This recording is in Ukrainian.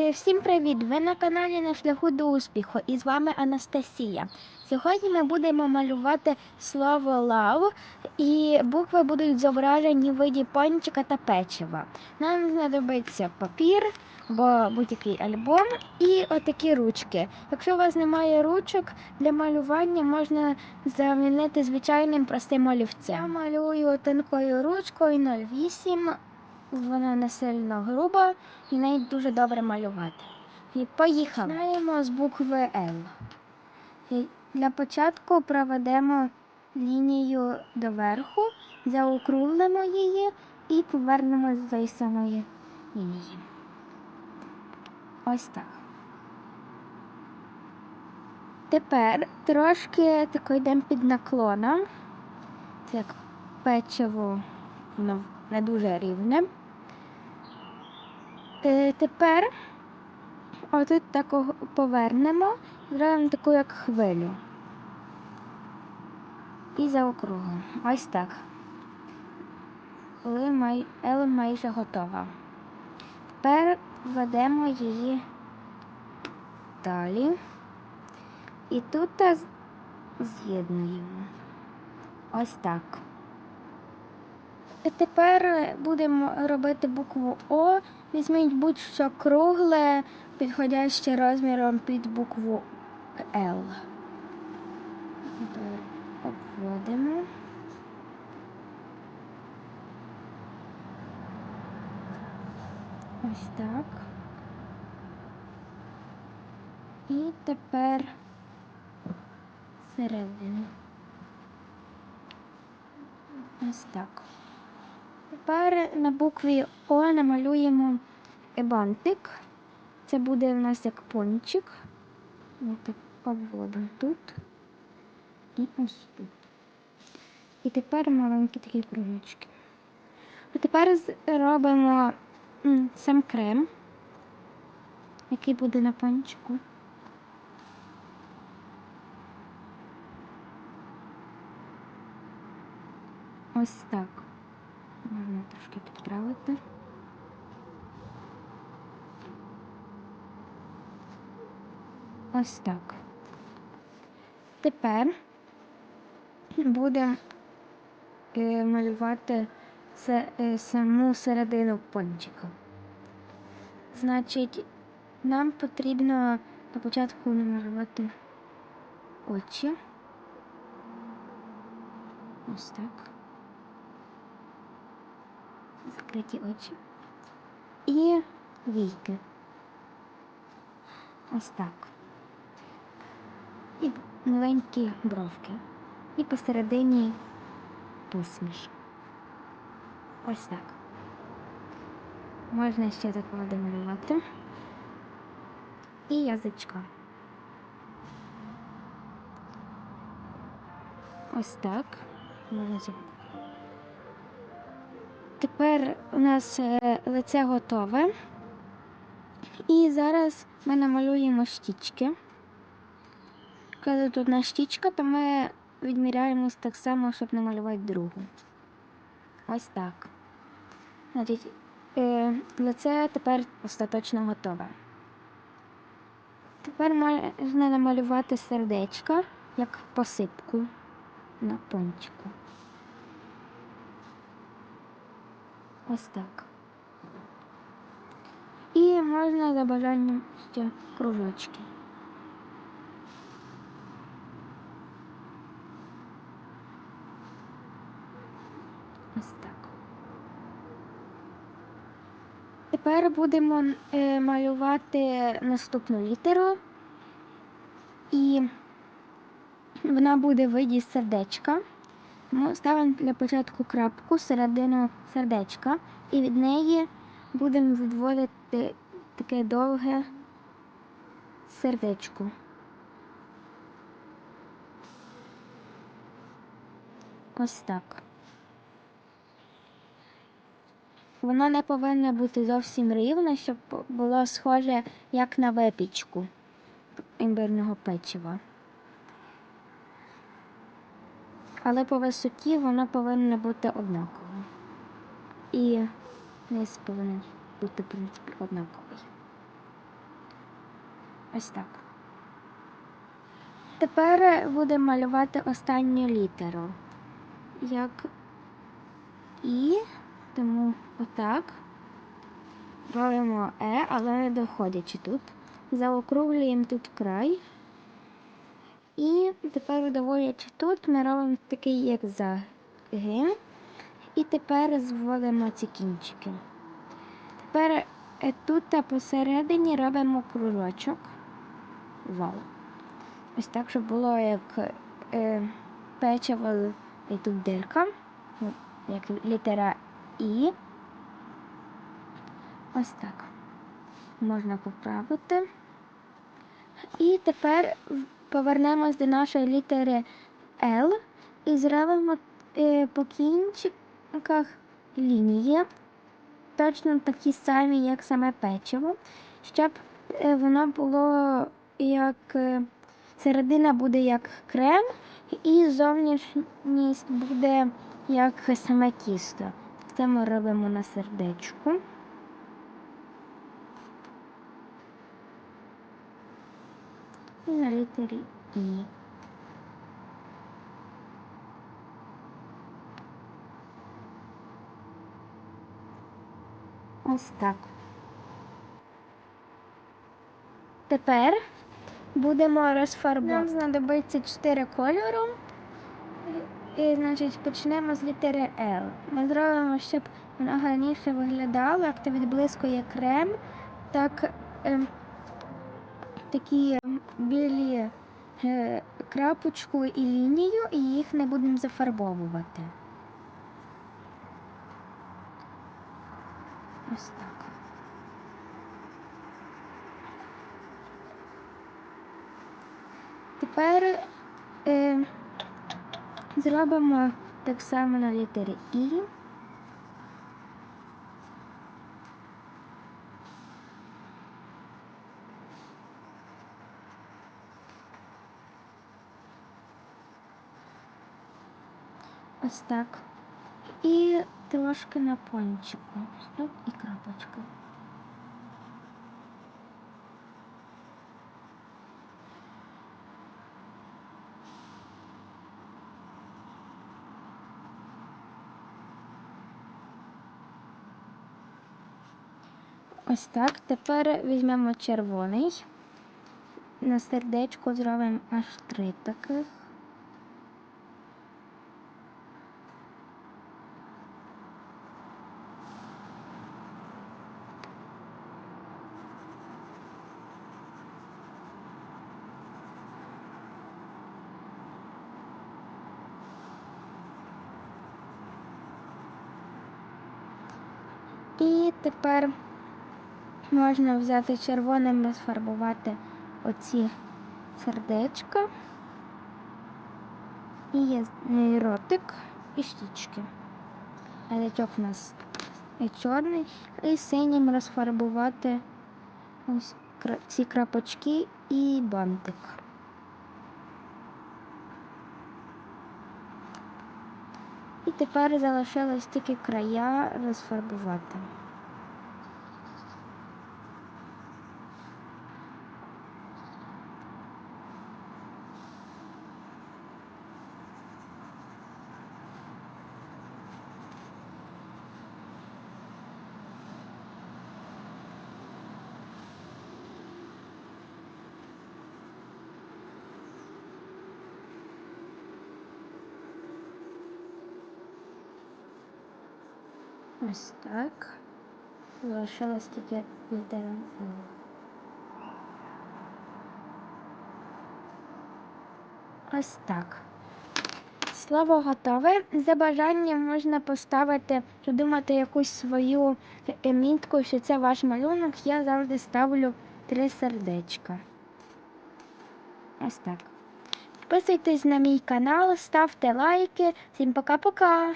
Е, Всім привіт! Ви на каналі на шляху до успіху і з вами Анастасія. Сьогодні ми будемо малювати слово лав і букви будуть зображені в виді пончика та печива. Нам знадобиться папір або будь-який альбом і отакі ручки. Якщо у вас немає ручок для малювання, можна замінити звичайним простим олівцем. Я малюю тонкою ручкою 0,8. Вона не сильно груба і нею дуже добре малювати. І поїхали. Починаємо з букви Л. І Для початку проведемо лінію доверху, заокруглимо її і повернемо з цієї самої лінії. Ось так. Тепер трошки тако йдемо під наклоном. Це як печиво, воно не дуже рівне. Е, тепер отут такого повернемо, зробимо таку як хвилю. І заокруглимо. Ось так. Ел майже готова. Тепер ведемо її далі. І тут з'єднуємо. Ось так. Тепер будемо робити букву О. Візьміть будь-що кругле, підходяще розміром під букву Л. Тепер обводимо. Ось так. І тепер середину. Ось так. Тепер на букві О намалюємо бантик. Це буде в нас як пончик. Ми так обводимо тут і ось тут. І тепер маленькі такі кружечки. А тепер з- робимо сам крем, який буде на пончику. Ось так. Можна трошки підправити. Ось так. Тепер будемо е, малювати е, саму середину пончика. Значить, нам потрібно на початку намалювати очі. Ось так. Закриті очі. І війки. Ось так. І маленькі бровки. І посередині посмішка. Ось так. Можна ще так домалювати. І язичка. Ось так. Можна зробити. Тепер у нас е, лице готове. І зараз ми намалюємо щічки. Коли тут одна щічка, то ми відміряємо так само, щоб намалювати другу. Ось так. Е, лице тепер остаточно готове. Тепер можна намалювати сердечко як посипку на пончику. Ось так. І можна за бажанням ще кружочки. Ось так. Тепер будемо е, малювати наступну літеру. І вона буде в виді сердечка. Ми ставимо для початку крапку середину сердечка і від неї будемо відводити таке довге сердечко. Ось так. Воно не повинно бути зовсім рівне, щоб було схоже як на випічку імбирного печива. Але по висоті воно повинно бути однакове. І низ повинен бути, в принципі, однаковий. Ось так. Тепер будемо малювати останню літеру. Як І, тому отак. Робимо Е, але не доходячи тут. Заокруглюємо тут край. І тепер, доводячи тут, ми робимо такий як загин. І тепер зводимо ці кінчики. Тепер е, тут та посередині робимо кружочок. Вау. Ось так, щоб було як е, печиво і тут дирка, як літера І. Ось так. Можна поправити. І тепер повернемось до нашої літери L і зробимо е, по кінчиках лінії, точно такі самі, як саме печиво, щоб е, воно було як е, середина буде як крем, і зовнішність буде як саме тісто. Це ми робимо на сердечку. І на літері І. Ось так. Тепер будемо розфарбувати. Нам знадобиться 4 кольору. І, значить, почнемо з літери L. Ми зробимо, щоб воно гарніше виглядало, як то відблискує крем, так ем, такі білі е, крапочку і лінію, і їх не будемо зафарбовувати. Ось так. Тепер е, зробимо так само на літері І. Ось так. І трошки на пончику. Тут і крапочка. Ось так. Тепер візьмемо червоний. На сердечко зробимо аж три таких. І тепер можна взяти червоним і розфарбувати оці сердечка. І є ротик і щічки. А язичок у нас і чорний. І синім розфарбувати ось ці крапочки і бантик. І тепер залишилось тільки края розфарбувати. Ось так. Залишилось тільки Л. Ось так. Слово готове. За бажанням можна поставити, придумати якусь свою мітку, що це ваш малюнок. Я завжди ставлю три сердечка. Ось так. Підписуйтесь на мій канал, ставте лайки. Всім пока-пока!